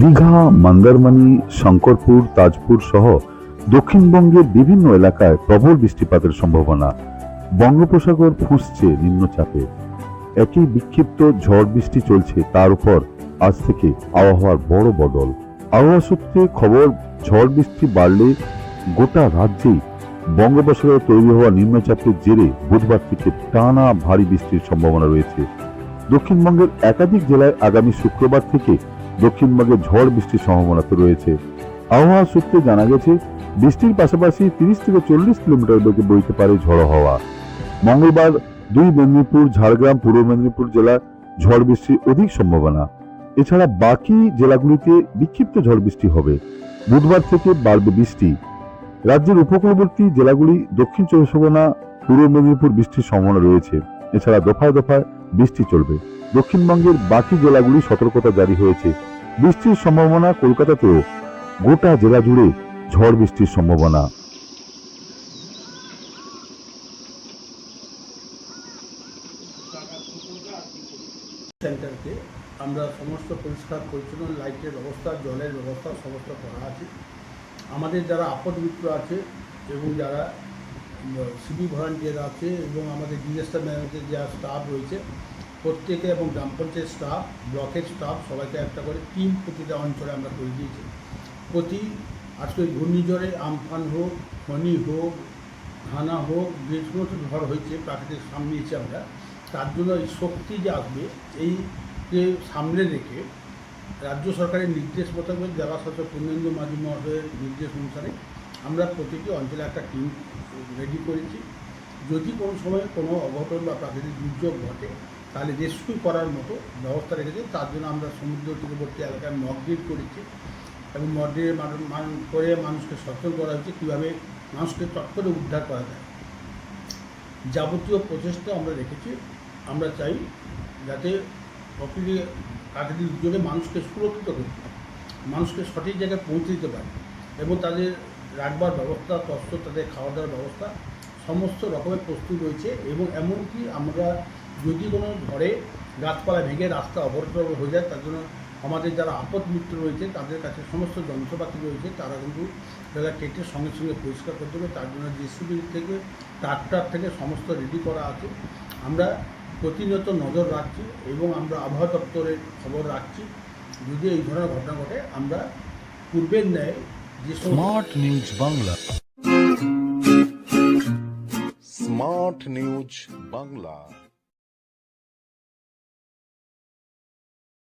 দীঘা মন্দারমণি শঙ্করপুর, তাজপুর সহ দক্ষিণবঙ্গের বিভিন্ন এলাকায় প্রবল বৃষ্টিপাতের সম্ভাবনা। বঙ্গোপসাগর ফুঁসছে নিম্নচাপে। একই বিক্ষিপ্ত ঝড় বৃষ্টি চলছে, তার উপর আজ থেকে আবহাওয়ার বড় বদল। আবহাওয়া সূত্রে খবর, ঝড় বৃষ্টি বাড়লে গোটা রাজ্যেই বঙ্গোপসাগরে তৈরি হওয়া নিম্নচাপের জেরে বুধবার থেকে টানা ভারী বৃষ্টির সম্ভাবনা রয়েছে। দক্ষিণবঙ্গের একাধিক জেলায় আগামী শুক্রবার থেকে দক্ষিণবঙ্গে ঝড় বৃষ্টির সম্ভাবনা তো রয়েছে। আবহাওয়া সূত্রে জানা গেছে, বৃষ্টির পাশাপাশি তিরিশ থেকে চল্লিশ কিলোমিটার বেগে বইতে পারে ঝড়ো হাওয়া। মঙ্গলবার দুই মেদিনীপুর, ঝাড়গ্রাম, পূর্ব মেদিনীপুর জেলায় ঝড় বৃষ্টির অধিক সম্ভাবনা। এছাড়া বাকি জেলাগুলিতে বিক্ষিপ্ত ঝড় বৃষ্টি হবে। বুধবার থেকে বাড়বে বৃষ্টি। রাজ্যের উপকূলবর্তী জেলাগুলি দক্ষিণ চব্বিশ পূর্ব মেদিনীপুর বৃষ্টির সম্ভাবনা রয়েছে। এছাড়া দফায় দফায় বৃষ্টি চলবে। দক্ষিণবঙ্গের বাকি জেলাগুলি সতর্কতা জারি হয়েছে। বৃষ্টির সম্ভাবনা কলকাতাতেও গোটা জেলা জুড়ে ঝড় বৃষ্টির সম্ভাবনা। সেন্টারকে আমরা সমস্ত পরিষ্কার, পরিচ্ছন্ন, লাইটের ব্যবস্থা, জলের ব্যবস্থা সমস্ত করা আছে। আমাদের যারা আপদ মিত্র আছে এবং যারা সিবি ভলান্টিয়ার আছে এবং আমাদের ডিজাস্টার ম্যানেজমেন্টের যা স্টাফ রয়েছে প্রত্যেকে এবং গ্রাম পঞ্চায়েত স্টাফ ব্লকের স্টাফ সবাইকে একটা করে টিম প্রতিটা অঞ্চলে আমরা করে দিয়েছি। প্রতি আজকে ঘূর্ণিঝড়ে আমফান হোক ফনি হোক, ঘানা হোক, যে সমস্ত ঝড় হয়েছে প্রাকৃতিক সামনেছি আমরা, তার জন্য এই শক্তি যে আসবে, এই যে সামনে রেখে রাজ্য সরকারের নির্দেশ মোতাবেক জেলা শাসক পূর্ণেন্দু মাঝি মহোদয়ের নির্দেশ অনুসারে আমরা প্রতিটি অঞ্চলে একটা টিম রেডি করেছি। যদি কোনো সময় কোনো অঘটন বা প্রাকৃতিক দুর্যোগ ঘটে তাহলে রেস্কিউ করার মতো ব্যবস্থা রেখেছে। তার জন্য আমরা সমুদ্র তীরবর্তী এলাকায় মকডিল করেছি এবং মকডিলের করে মানুষকে সচেতন করা হয়েছে। কীভাবে মানুষকে চট করে উদ্ধার করা যায় যাবতীয় প্রচেষ্টা আমরা রেখেছি। আমরা চাই যাতে প্রকৃতি প্রাকৃতিক দুর্যোগে মানুষকে সুরক্ষিত করতে পারে, মানুষকে সঠিক জায়গায় পৌঁছে দিতে পারে এবং তাদের রাখবার ব্যবস্থা তত্ত্ব তাদের খাওয়া দাওয়ার ব্যবস্থা সমস্ত রকমের প্রস্তুত রয়েছে এবং এমনকি আমরা যদি কোনো ঘরে গাছপালা ভেঙে রাস্তা অবরোধ হয়ে যায়, তার জন্য আমাদের যারা আপদ মিত্র রয়েছে, তাদের কাছে সমস্ত যন্ত্রপাতি রয়েছে, তারা কিন্তু যারা কেটে সঙ্গে সঙ্গে পরিষ্কার করতে হবে। তার জন্য জেসিবি থেকে, ট্রাক্টর থেকে সমস্ত রেডি করা আছে। আমরা প্রতিনিয়ত নজর রাখছি এবং আমরা আবহাওয়া দপ্তরের খবর রাখছি। যদি এই ধরনের ঘটনা ঘটে, আমরা পূর্বের ন্যায় যে smart news Bangla smart news Bangla.